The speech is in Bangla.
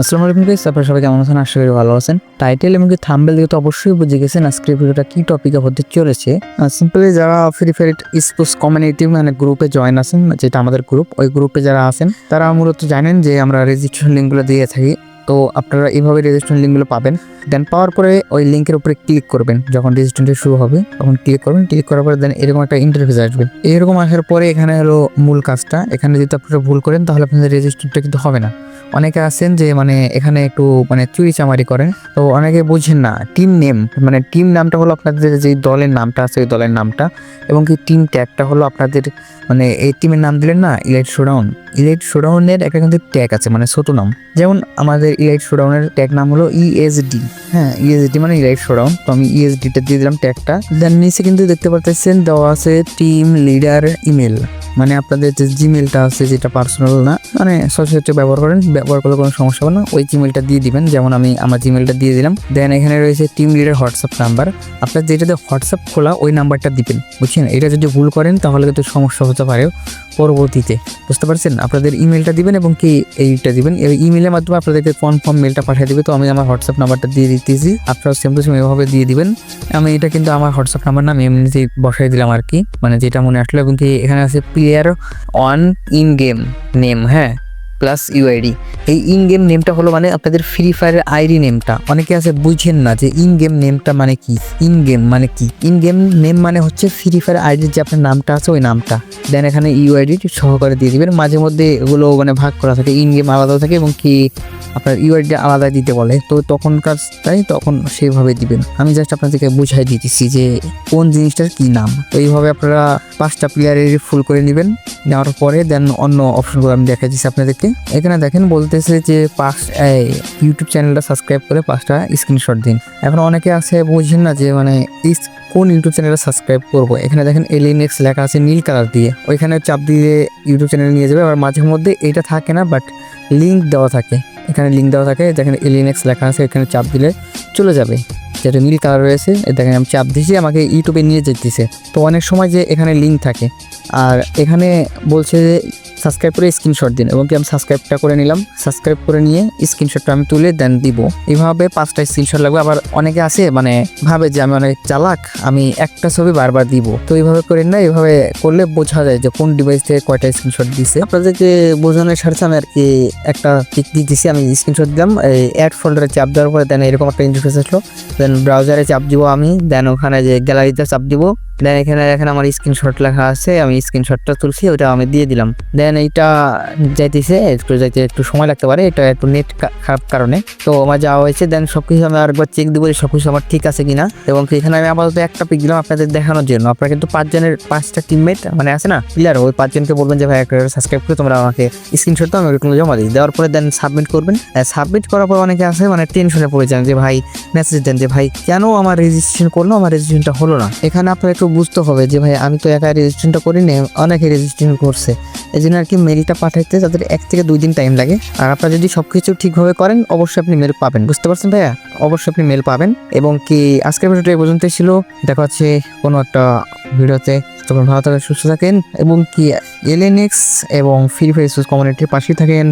আসসালামু আলাইকুম গাইস আপনারা সবাই কেমন আছেন? আশা করি ভালো আছেন। টাইটেল এবং থাম্বেল দেখে তো অবশ্যই বুঝে গেছেন আজকের ভিডিওটা কি টপিকে হতে চলেছে। সিম্পলি যারা ফ্রি ফায়ার স্পোর্টস কমিউনিটি মানে গ্রুপে জয়েন আছেন, যেটা আমাদের গ্রুপ ওই গ্রুপে যারা আছেন, তারা মূলত জানেন যে আমরা রেজিস্ট্রেশন লিঙ্কগুলো দিয়ে থাকি। তো আপনারা এইভাবে রেজিস্ট্রেশন লিঙ্কগুলো পাবেন। দেন পাওয়ার পরে ওই লিঙ্কের উপরে ক্লিক করবেন। যখন রেজিস্ট্রেশনটা শুরু হবে, তখন ক্লিক করবেন। ক্লিক করার পরে দেন এরকম একটা ইন্টারফেস আসবে। এরকম আসার পরে এখানে হলো মূল কাজটা। এখানে যদি আপনারা ভুল করেন, তাহলে আপনাদের রেজিস্ট্রেশনটা কিন্তু হবে না। অনেকে আছেন যে মানে এখানে একটু মানে চুরি চামারি করেন। তো অনেকে বুঝেন না। টিম নেম মানে টিম নামটা হলো আপনাদের যে দলের নামটা আছে, ওই দলের নামটা। এবং কি টিম ট্যাগটা হলো আপনাদের মানে এই টিমের নাম দিলেন না ইলাইট শোডাউন ইলাইট শোডাউনের একটা কিন্তু ট্যাগ আছে মানে ছোট নাম। যেমন আমাদের ইলাইট শোডাউনের ট্যাগ নাম হলো ইএসডি হ্যাঁ ইএসডি মানে ইলাইট শোডাউন তো আমি ইএসডিটা দিয়ে দিলাম ট্যাগটা দেন নিচে কিন্তু দেখতে পারতেছেন, দেওয়া আছে টিম লিডার ইমেল মানে আপনাদের যে জিমেলটা আছে, যেটা পার্সোনাল না মানে সচরাচর ব্যবহার করেন, ব্যবহার করলে কোনো সমস্যা হবে না। ওই জিমেলটা দিয়ে দিবেন, যেমন আমি আমার জিমেলটা দিয়ে দিলাম। দেন এখানে রয়েছে টিম লিডার হোয়াটসঅ্যাপ নাম্বার আপনার যেটাতে হোয়াটসঅ্যাপ খোলা, ওই নাম্বারটা দিবেন, বুঝছেন? এটা যদি ভুল করেন, তাহলে কিন্তু সমস্যা হতে পারে পরবর্তীতে। বুঝতে পারছেন? আপনাদের ইমেলটা দিবেন এবং কি এইটা দিবেন? এই ইমেলের মাধ্যমে আপনাদেরকে কনফার্ম মেলটা পাঠিয়ে দেবে, তো আমি আমার হোয়াটসঅ্যাপ নাম্বারটা দিয়ে দিতেছি। আপনারা সেম টু সেম এভাবে দিয়ে দিবেন। আমি এটা কিন্তু আমার হোয়াটসঅ্যাপ নাম্বার না, আমি এমনিতেই বসাই দিলাম আর কি। মানে যেটা মনে আসলো, এবং কি এখানে আছে player on in game name হ্যাঁ প্লাস ইউআইডি এই ইন গেম নেমটা হলো মানে আপনাদের ফ্রি ফায়ারের আইডি নেমটা অনেকে আছে বুঝেন না যে ইন গেম নেমটা মানে কি? ইন গেম মানে কি? ইন গেম নেম মানে হচ্ছে ফ্রি ফায়ার আইডির যে আপনার নামটা আছে, ওই নামটা। দেন এখানে ইউআইডি সহকারে দিয়ে দিবেন। মাঝে মধ্যে এগুলো মানে ভাগ করা থাকে ইন গেম আলাদা থাকে, এবং কি আপনার ইউআইডি আলাদা দিতে বলে, তো তখন কাজটাই তখন সেইভাবে দিবেন। আমি জাস্ট আপনাদেরকে বুঝাই দিতেছি যে কোন জিনিসটার কি নাম। তো এইভাবে আপনারা পাঁচটা প্লেয়ারের ফুল করে নেবেন, নেওয়ার পরে দেন অন্য অপশনগুলো আমি দেখা দিচ্ছি আপনাদেরকে। এখানে দেখেন বলতেছে যে পাঁচ ইউটিউব চ্যানেলটা সাবস্ক্রাইব করে পাঁচটা স্ক্রিনশট দিন। এখন অনেকে আছে বুঝছেন না যে মানে কোন ইউটিউব চ্যানেলটা সাবস্ক্রাইব করব? এখানে দেখেন এলিনেক্স লেখা আছে নীল কালার দিয়ে। ওইখানে চাপ দিয়ে ইউটিউব চ্যানেল নিয়ে যাবে আর মাঝে মধ্যে এটা থাকে না বাট লিঙ্ক দেওয়া থাকে। এখানে লিঙ্ক দেওয়া থাকে, যেখানে এলিনেক্স লেখা আছে, এখানে চাপ দিলে চলে যাবে। যেটা নীল কালার রয়েছে দেখেন আমি চাপ দিয়েছি, আমাকে ইউটিউবে নিয়ে যেতেছে। তো অনেক সময় যে এখানে লিঙ্ক থাকে। আর এখানে বলছে যে সাবস্ক্রাইব করে স্ক্রিনশট দিন। এবং কি আমি সাবস্ক্রাইবটা করে নিলাম। সাবস্ক্রাইব করে নিয়ে স্ক্রিনশটটা আমি তুলে দেন দিব। এইভাবে পাঁচটা স্ক্রিনশট লাগবে। আবার অনেকে আছে মানে ভাবে যে আমি অনেক চালাক, আমি একটা ছবি বারবার দিব। তো এইভাবে করেন না এইভাবে করলে বোঝা যায় যে কোন ডিভাইস থেকে কয়টা স্ক্রিনশট দিছে। আপনাদেরকে বোঝানোর সাথে আমি আর কি একটা দিয়ে দিছি। আমি স্ক্রিনশট দিলাম। এই অ্যাড ফোল্ডারে চাপ দেওয়ার পরে দেন এরকম একটা ইন্টারফেস আসলো। দেন ব্রাউজারে চাপ দিব আমি দেন ওখানে যে গ্যালারিতে চাপ দিব। দেন এখানে এখানে আমার স্ক্রিনশট লেখা আছে, আমি স্ক্রিনশটটা তুলছি, ওটা আমি দিয়ে দিলাম। দেন এইটা যাইতেছে, একটু যাইতে একটু সময় লাগতে পারে, এটা একটু নেট খারাপ কারণে। তো আমার যাওয়া হয়েছে দেন সব কিছু আমি আরেকবার চেক দিব সব কিছু আমার ঠিক আছে কিনা। এবং এখানে আমি আপাতত একটা পিক দিলাম আপনাদের দেখানোর জন্য। আপনারা কিন্তু পাঁচজনের, পাঁচটা টিমমেট মানে আছে না প্লেয়ার ওই পাঁচজনকে বলবেন যে, ভাই, একটা সাবস্ক্রাইব করে তোমরা আমাকে স্ক্রিনশট দাও, আমি ওটা জমা দিই। দেওয়ার পরে দেন সাবমিট করবেন। সাবমিট করার পর অনেকে আছে মানে টেনশনে পড়ে যান যে, ভাই মেসেজ দেন যে, ভাই, কেন আমার রেজিস্ট্রেশন করল? আমার রেজিস্ট্রেশনটা হলো না। এখানে আপনার একটু বুঝতে হবে যে ভাই, আমি তো একা রেজিস্ট্রেশনটা করিনি, অনেকে রেজিস্ট্রেশন করছে। এই জন্য আর কি মেলটা পাঠাইতে তাদের এক থেকে দুই দিন টাইম লাগে। আর আপনারা যদি সব কিছু ঠিকভাবে করেন, অবশ্যই আপনি মেল পাবেন। বুঝতে পারছেন ভাইয়া? অবশ্যই আপনি মেল পাবেন। এবং কি আজকের ভিডিওটা এই পর্যন্তই ছিল। দেখা হচ্ছে কোনো একটা ভিডিওতে। তখন ভালো থাকেন, সুস্থ থাকেন। এবং কি এলএনএক্স এবং ফ্রি ফায়ার কমিউনিটির পাশেই থাকেন।